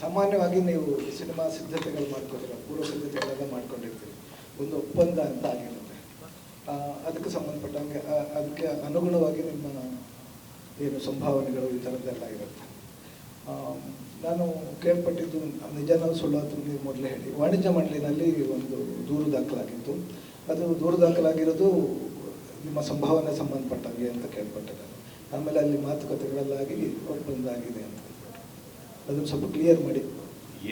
ಸಾಮಾನ್ಯವಾಗಿ ನೀವು ಸಿನಿಮಾ ಸಿದ್ಧತೆಗಳು ಮಾಡ್ಕೊತೀರ? ಪೂರ್ವ ಸಿದ್ಧತೆಗಳೆಲ್ಲ ಮಾಡ್ಕೊಂಡಿರ್ತೀರಿ. ಒಂದು ಒಪ್ಪಂದ ಅಂತ ಆಗಿರುತ್ತೆ. ಅದಕ್ಕೆ ಸಂಬಂಧಪಟ್ಟಂಗೆ ಅದಕ್ಕೆ ಅನುಗುಣವಾಗಿ ನಿಮ್ಮ ಏನು ಸಂಭಾವನೆಗಳು ಈ ಥರದ್ದೆಲ್ಲ ಇರುತ್ತೆ. ನಾನು ಕೇಳ್ಪಟ್ಟಿದ್ದು ನಿಜನೂ ಸುಳ್ಳು ಅಂತ ನೀವು ಮೊದಲೇ ಹೇಳಿ. ವಾಣಿಜ್ಯ ಮಂಡಳಿನಲ್ಲಿ ಒಂದು ದೂರು ದಾಖಲಾಗಿತ್ತು. ಅದು ದೂರು ದಾಖಲಾಗಿರೋದು ನಿಮ್ಮ ಸಂಭಾವನೆ ಸಂಬಂಧಪಟ್ಟಂಗೆ ಅಂತ ಕೇಳ್ಪಟ್ಟೆ ಆಮೇಲೆ ಅಲ್ಲಿ ಮಾತುಕತೆಗಳಲ್ಲಾಗಿ ಒಪ್ಪಂದ ಆಗಿದೆ ಅಂತ. ಅದನ್ನು ಸ್ವಲ್ಪ ಕ್ಲಿಯರ್ ಮಾಡಿ.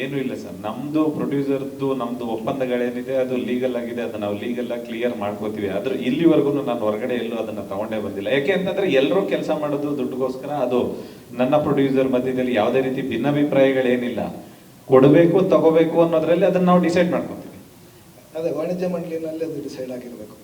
ಏನು ಇಲ್ಲ ಸರ್. ನಮ್ದು ಪ್ರೊಡ್ಯೂಸರ್ದು ನಮ್ದು ಒಪ್ಪಂದಗಳೇನಿದೆ ಅದು ಲೀಗಲ್ ಆಗಿದೆ ಅದನ್ನ ನಾವು ಲೀಗಲ್ ಆಗಿ ಕ್ಲಿಯರ್ ಮಾಡ್ಕೋತೀವಿ. ಆದ್ರೆ ಇಲ್ಲಿವರೆಗೂ ನಾನು ಹೊರಗಡೆ ಎಲ್ಲೂ ಅದನ್ನ ತಗೊಂಡೇ ಬಂದಿಲ್ಲ. ಯಾಕೆ ಅಂತಂದ್ರೆ ಎಲ್ಲರೂ ಕೆಲಸ ಮಾಡೋದು ದುಡ್ಡುಗೋಸ್ಕರ ಅದು ನನ್ನ ಪ್ರೊಡ್ಯೂಸರ್ ಮಧ್ಯದಲ್ಲಿ ಯಾವುದೇ ರೀತಿ ಭಿನ್ನಾಭಿಪ್ರಾಯಗಳೇನಿಲ್ಲ. ಕೊಡಬೇಕು ತಗೋಬೇಕು ಅನ್ನೋದ್ರಲ್ಲಿ ಅದನ್ನ ನಾವು ಡಿಸೈಡ್ ಮಾಡ್ಕೊತೀವಿ. ಅದೇ ವಾಣಿಜ್ಯ ಮಂಡಳಿನಲ್ಲಿ ಅದು ಡಿಸೈಡ್ ಆಗಿರಬೇಕು.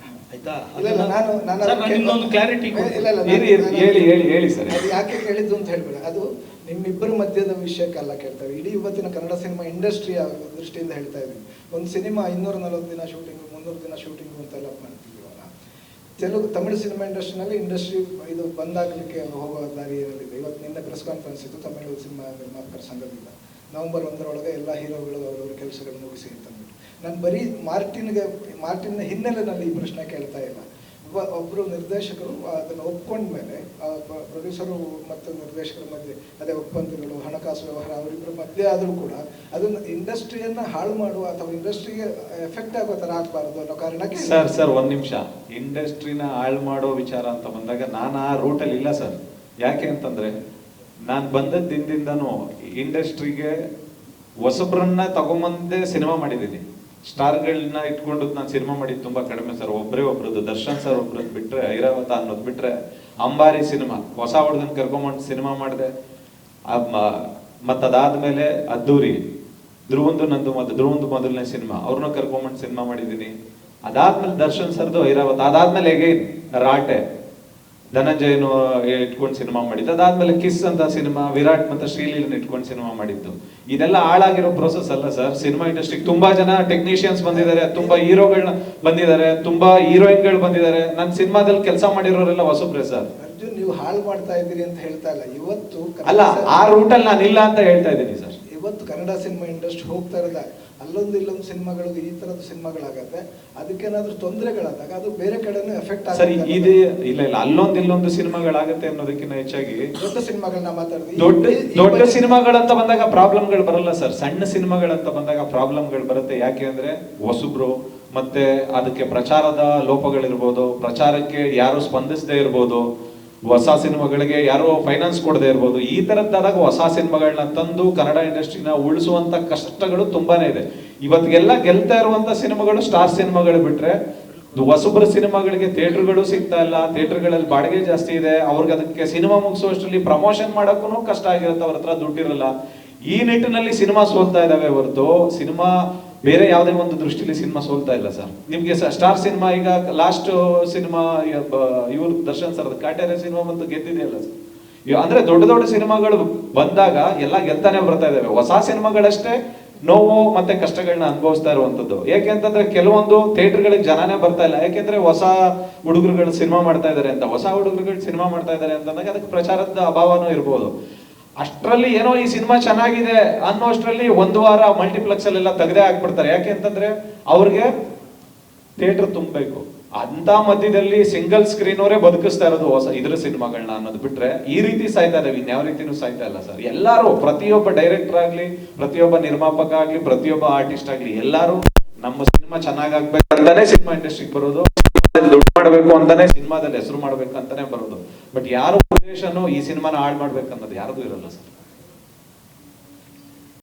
ಆಯ್ತಾ? ಇಲ್ಲ ಇಲ್ಲ ನಾನು ನಾನು ಸರ್ ಅದಕ್ಕೆ- ನಾನು ಇನ್ನೊಂದು ಕ್ಲಾರಿಟಿ ಇಲ್ಲ, ಇಲ್ಲ, ಹೇಳಿ, ಹೇಳಿ, ಹೇಳಿ, ಹೇಳಿ, ಹೇಳಿ ಸರ್. ಅದು ಯಾಕೆ ಕೇಳಿದ್ದು ಅಂತ ಹೇಳ್ಬೇಡ. ಅದು ನಿಮ್ಮಿಬ್ಬರ ಮಧ್ಯದ ವಿಷಯಕ್ಕೆಲ್ಲ ಕೇಳ್ತಾರೆ. ಇಡೀ ಇವತ್ತಿನ ಕನ್ನಡ ಸಿನಿಮಾ ಇಂಡಸ್ಟ್ರಿಯ ದೃಷ್ಟಿಯಿಂದ ಹೇಳ್ತಾ ಇದ್ದೀನಿ. ಒಂದು ಸಿನಿಮಾ ಇನ್ನೂರ ನಲವತ್ತು ದಿನ ಶೂಟಿಂಗ್ ಮುನ್ನೂರು ದಿನ ಶೂಟಿಂಗ್ ಅಂತೆಲ್ಲ ಮಾಡ್ತೀವಿ ಇವಾಗ ತೆಲುಗು ತಮಿಳು ಸಿನಿಮಾ ಇಂಡಸ್ಟ್ರಿನಲ್ಲಿ ಇಂಡಸ್ಟ್ರಿ ಇದು ಬಂದಾಗಲಿಕ್ಕೆ ಹೋಗೋ ದಾರಿ ಏನಿದೆ? ಇವತ್ತು ನಿನ್ನೆ ಪ್ರೆಸ್ ಕಾನ್ಫರೆನ್ಸ್ ಇತ್ತು ತಮಿಳು ಸಿನಿಮಾ ನಿರ್ಮಾಪಕರ ಸಂಘದಿಂದ. ನವೆಂಬರ್ ಒಂದರೊಳಗೆ ಎಲ್ಲ ಹೀರೋಗಳು ಅವರವರ ಕೆಲಸಗಳು ಮುಗಿಸಿ ಅಂತಂದ್ಬಿಟ್ಟು ನಾನು ಬರೀ ಮಾರ್ಟಿನ್ಗೆ, ಮಾರ್ಟಿನ್ನ ನಾನು ಈ ಪ್ರಶ್ನೆ ಕೇಳ್ತಾ ಇಲ್ಲ. ಒಬ್ಬ ಒಬ್ಬರು ನಿರ್ದೇಶಕರು ಅದನ್ನು ಒಪ್ಕೊಂಡ್ಮೇಲೆ ಪ್ರೊಡ್ಯೂಸರು ಮತ್ತು ನಿರ್ದೇಶಕರ ಮಧ್ಯೆ, ಅದೇ ಒಪ್ಪಂದಗಳು, ಹಣಕಾಸು ವ್ಯವಹಾರ, ಅವರಿಬ್ಬರ ಮಧ್ಯೆ ಆದರೂ ಕೂಡ ಅದನ್ನು ಇಂಡಸ್ಟ್ರಿಯನ್ನು ಹಾಳು ಮಾಡುವ ಅಥವಾ ಇಂಡಸ್ಟ್ರಿಗೆ ಎಫೆಕ್ಟ್ ಆಗೋ ಥರ ಆಗಬಾರ್ದು ಅನ್ನೋ ಕಾರಣಕ್ಕೆ ಸರ್ ಸರ್, ಒಂದು ನಿಮಿಷ. ಇಂಡಸ್ಟ್ರಿನ ಹಾಳು ಮಾಡೋ ವಿಚಾರ ಅಂತ ಬಂದಾಗ ನಾನು ಆ ರೂಟಲ್ಲಿ ಇಲ್ಲ ಸರ್. ಯಾಕೆ ಅಂತಂದರೆ ನಾನು ಬಂದ ದಿನದಿಂದನೂ ಇಂಡಸ್ಟ್ರಿಗೆ ಹೊಸಬ್ರನ್ನ ತಗೊಂಬಂದೇ ಸಿನಿಮಾ ಮಾಡಿದ್ದೀನಿ. ಸ್ಟಾರ್ಗಳನ್ನ ಇಟ್ಕೊಂಡು ನಾನು ಸಿನಿಮಾ ಮಾಡಿದ್ದು ತುಂಬಾ ಕಡಿಮೆ ಸರ್. ಒಬ್ಬರೇ ಒಬ್ರದ್ದು. ದರ್ಶನ್ ಸರ್ ಒಬ್ರದ್ದು ಬಿಟ್ರೆ, ಐರಾವತ ಅನ್ನೋದು ಬಿಟ್ರೆ, ಅಂಬಾರಿ ಸಿನಿಮಾ, ಹೊಸ ಹುಡುಗನ್ ಕರ್ಕೊಂಬಂದು ಸಿನಿಮಾ ಮಾಡಿದೆ. ಮತ್ತದಾದ್ಮೇಲೆ ಅದ್ದೂರಿ, ಧ್ರುವಂದು ನಂದು ಮತ್ತೆ ಧ್ರುವಂದು ಮೊದಲನೇ ಸಿನಿಮಾ ಅವ್ರನ್ನ ಕರ್ಕೊಂಬಂದು ಸಿನಿಮಾ ಮಾಡಿದ್ದೀನಿ ಅದಾದ್ಮೇಲೆ ದರ್ಶನ್ ಸರ್ದು ಐರಾವತ. ಅದಾದ್ಮೇಲೆ ಹೇಗೆ ರಾಟೆ. ಧನಂಜಯನು ಇಟ್ಕೊಂಡು ಸಿನಿಮಾ ಮಾಡಿದ್ದು. ಅದಾದ್ಮೇಲೆ ಕಿಸ್ ಅಂತ ಸಿನಿಮಾ ವಿರಾಟ್ ಮತ್ತೆ ಶ್ರೀಲೀಲನ್ ಇಟ್ಕೊಂಡು ಸಿನಿಮಾ ಮಾಡಿದ್ದು. ಇದೆಲ್ಲ ಹಾಳಾಗಿರೋ ಪ್ರೋಸೆಸ್ ಅಲ್ಲ ಸರ್ ಸಿನಿಮಾ ಇಂಡಸ್ಟ್ರಿಗೆ ತುಂಬಾ ಜನ ಟೆಕ್ನಿಷಿಯನ್ಸ್ ಬಂದಿದ್ದಾರೆ ತುಂಬಾ ಹೀರೋಗಳನ್ನ ಬಂದಿದ್ದಾರೆ ತುಂಬಾ ಹೀರೋಯಿನ್ಗಳು ಬಂದಿದ್ದಾರೆ. ನನ್ನ ಸಿನಿಮಾದಲ್ಲಿ ಕೆಲಸ ಮಾಡಿರೋರೆಲ್ಲ ಹೊಸಬ್ರೆ ಸರ್ ಅರ್ಜುನ್ ನೀವು ಹಾಳು ಮಾಡ್ತಾ ಇದ್ದೀರಿ ಅಂತ ಹೇಳ್ತಾ ಇಲ್ಲ. ಇವತ್ತು ಅಲ್ಲ ಆ ರೂಟಲ್ಲಿ ನಾನು ಇಲ್ಲ ಅಂತ ಹೇಳ್ತಾ ಇದ್ದೀನಿ ಸರ್ ಇವತ್ತು ಕನ್ನಡ ಸಿನಿಮಾ ಇಂಡಸ್ಟ್ರಿ ಹೋಗ್ತಾ ಇರೋದ. ಅಲ್ಲೊಂದು ಇಲ್ಲೊಂದು ಸಿನಿಮಾಗಳು ಈ ತರದ ಸಿನಿಮಾಗಳಾಗತ್ತೆ. ಅದಕ್ಕೇನಾದ್ರೂ ತೊಂದರೆಗಳಾದಾಗ ಅದು ಬೇರೆ ಕಡೆನೂ ಎಫೆಕ್ಟ್ ಸರಿ ಇದೇ ಇಲ್ಲ ಇಲ್ಲ ಅಲ್ಲೊಂದು ಇಲ್ಲೊಂದು ಸಿನಿಮಾಗಳಾಗತ್ತೆ ಅನ್ನೋದಕ್ಕಿಂತ ಹೆಚ್ಚಾಗಿ ದೊಡ್ಡ ಸಿನಿಮಾಗಳನ್ನ ಮಾತಾಡಿದ್ವಿ ದೊಡ್ಡ ದೊಡ್ಡ ಸಿನಿಮಾಗಳಂತ ಬಂದಾಗ ಪ್ರಾಬ್ಲಮ್ಗಳು ಬರಲ್ಲ ಸರ್. ಸಣ್ಣ ಸಿನಿಮಾಗಳಂತ ಬಂದಾಗ ಪ್ರಾಬ್ಲಮ್ಗಳು ಬರುತ್ತೆ. ಯಾಕೆ ಅಂದ್ರೆ ಹೊಸಬ್ರು ಮತ್ತೆ ಅದಕ್ಕೆ ಪ್ರಚಾರದ ಲೋಪಗಳಿರ್ಬೋದು ಪ್ರಚಾರಕ್ಕೆ ಯಾರು ಸ್ಪಂದಿಸದೇ ಇರ್ಬೋದು. ಹೊಸ ಸಿನಿಮಾಗಳಿಗೆ ಯಾರೋ ಫೈನಾನ್ಸ್ ಕೊಡದೆ ಇರ್ಬೋದು, ಈ ತರದ್ದಾದಾಗ ಹೊಸ ಸಿನಿಮಾಗಳನ್ನ ತಂದು ಕನ್ನಡ ಇಂಡಸ್ಟ್ರಿನ ಉಳಿಸುವಂತ ಕಷ್ಟಗಳು ತುಂಬಾನೇ ಇದೆ. ಇವತ್ತಿಗೆಲ್ಲ ಗೆಲ್ತಾ ಇರುವಂಥ ಸಿನಿಮಾಗಳು ಸ್ಟಾರ್ ಸಿನಿಮಾಗಳು ಬಿಟ್ರೆ, ಹೊಸಬ್ರ ಸಿನಿಮಾಗಳಿಗೆ ಥಿಯೇಟರ್ಗಳು ಸಿಗ್ತಾ ಇಲ್ಲ, ಥಿಯೇಟರ್ಗಳಲ್ಲಿ ಬಾಡಿಗೆ ಜಾಸ್ತಿ ಇದೆ, ಅವ್ರಿಗೆ ಅದಕ್ಕೆ ಸಿನಿಮಾ ಮುಗಿಸುವಷ್ಟರಲ್ಲಿ ಪ್ರಮೋಷನ್ ಮಾಡೋಕ್ಕೂ ಕಷ್ಟ ಆಗಿರುತ್ತೆ, ಅವ್ರ ಹತ್ರ ದುಡ್ಡಿರಲ್ಲ ಈ ನಿಟ್ಟಿನಲ್ಲಿ ಸಿನಿಮಾ ಸೋಲ್ತಾ ಇದ್ದಾವೆ ಹೊರತು, ಸಿನಿಮಾ ಬೇರೆ ಯಾವುದೇ ಒಂದು ದೃಷ್ಟಿಲಿ ಸಿನಿಮಾ ಸೋಲ್ತಾ ಇಲ್ಲ ಸರ್. ನಿಮಗೆ ಸ್ಟಾರ್ ಸಿನಿಮಾ ಈಗ ಲಾಸ್ಟ್ ಸಿನಿಮಾ ಇವರು ದರ್ಶನ್ ಸರ್ ಕಾಟೇರ ಸಿನಿಮಾ ಬಂದು ಗೆದ್ದಿದೆಯಲ್ಲ ಸರ್. ಇವ್- ಅಂದ್ರೆ ದೊಡ್ಡ ದೊಡ್ಡ ಸಿನಿಮಾಗಳು ಬಂದಾಗ ಎಲ್ಲ ಗೆಲ್ತಾನೆ ಬರ್ತಾ ಇದ್ದಾವೆ ಹೊಸ ಸಿನಿಮಾಗಳಷ್ಟೇ ನೋವು ಮತ್ತೆ ಕಷ್ಟಗಳನ್ನ ಅನುಭವಿಸ್ತಾ ಇರುವಂತದ್ದು. ಯಾಕೆಂತಂದ್ರೆ ಕೆಲವೊಂದು ಥಿಯೇಟರ್ಗಳಿಗೆ ಜನನೇ ಬರ್ತಾ ಇಲ್ಲ. ಯಾಕೆಂದ್ರೆ ಹೊಸ ಹುಡುಗರುಗಳು ಸಿನಿಮಾ ಮಾಡ್ತಾ ಇದಾರೆ ಅಂತ. ಹೊಸ ಹುಡುಗರುಗಳು ಸಿನಿಮಾ ಮಾಡ್ತಾ ಇದಾರೆ ಅಂತಂದಾಗ ಅದಕ್ಕೆ ಪ್ರಚಾರದ ಅಭಾವನೂ ಇರ್ಬೋದು. ಅಷ್ಟರಲ್ಲಿ ಏನೋ ಈ ಸಿನಿಮಾ ಚೆನ್ನಾಗಿದೆ ಅನ್ನೋ ಅಷ್ಟರಲ್ಲಿ ಒಂದು ವಾರ ಮಲ್ಟಿಪ್ಲೆಕ್ಸ್ ಅಲ್ಲೆಲ್ಲ ತೆಗೆದೇ ಹಾಕ್ಬಿಡ್ತಾರೆ ಯಾಕೆ ಅಂತಂದ್ರೆ ಅವ್ರಿಗೆ ಥಿಯೇಟರ್ ತುಂಬಬೇಕು. ಅಂತ ಮಧ್ಯದಲ್ಲಿ ಸಿಂಗಲ್ ಸ್ಕ್ರೀನ್ ಅವರೇ ಬದುಕಿಸ್ತಾ ಇರೋದು ಹೊಸ ಇದ್ರ ಸಿನಿಮಾಗಳನ್ನ ಅನ್ನೋದು ಬಿಟ್ರೆ ಈ ರೀತಿ ಸಾಯ್ತಾ ಇದಾವೆ, ಇನ್ಯಾವ ರೀತಿನೂ ಸಾಯ್ತಾ ಇಲ್ಲ ಸರ್. ಎಲ್ಲಾರು, ಪ್ರತಿಯೊಬ್ಬ ಡೈರೆಕ್ಟರ್ ಆಗ್ಲಿ, ಪ್ರತಿಯೊಬ್ಬ ನಿರ್ಮಾಪಕ ಆಗ್ಲಿ, ಪ್ರತಿಯೊಬ್ಬ ಆರ್ಟಿಸ್ಟ್ ಆಗ್ಲಿ, ಎಲ್ಲರೂ ನಮ್ಮ ಸಿನಿಮಾ ಚೆನ್ನಾಗಾಗ್ಬೇಕಂತಾನೆ ಸಿನಿಮಾ ಇಂಡಸ್ಟ್ರಿಗೆ ಬರೋದು. ಮಾಡಬೇಕು ಅಂತಾನೆ ಸಿನಿಮಾದಲ್ಲಿ ಹೆಸರು ಮಾಡ್ಬೇಕಂತಾನೆ ಬರೋದು. ಬಟ್ ಯಾರು ಉದ್ದೇಶನೂ ಈ ಸಿನಿಮಾನ ಹಾಳು ಮಾಡ್ಬೇಕನ್ನೋದು ಯಾರಿಗೂ ಇರಲ್ಲ ಸರ್.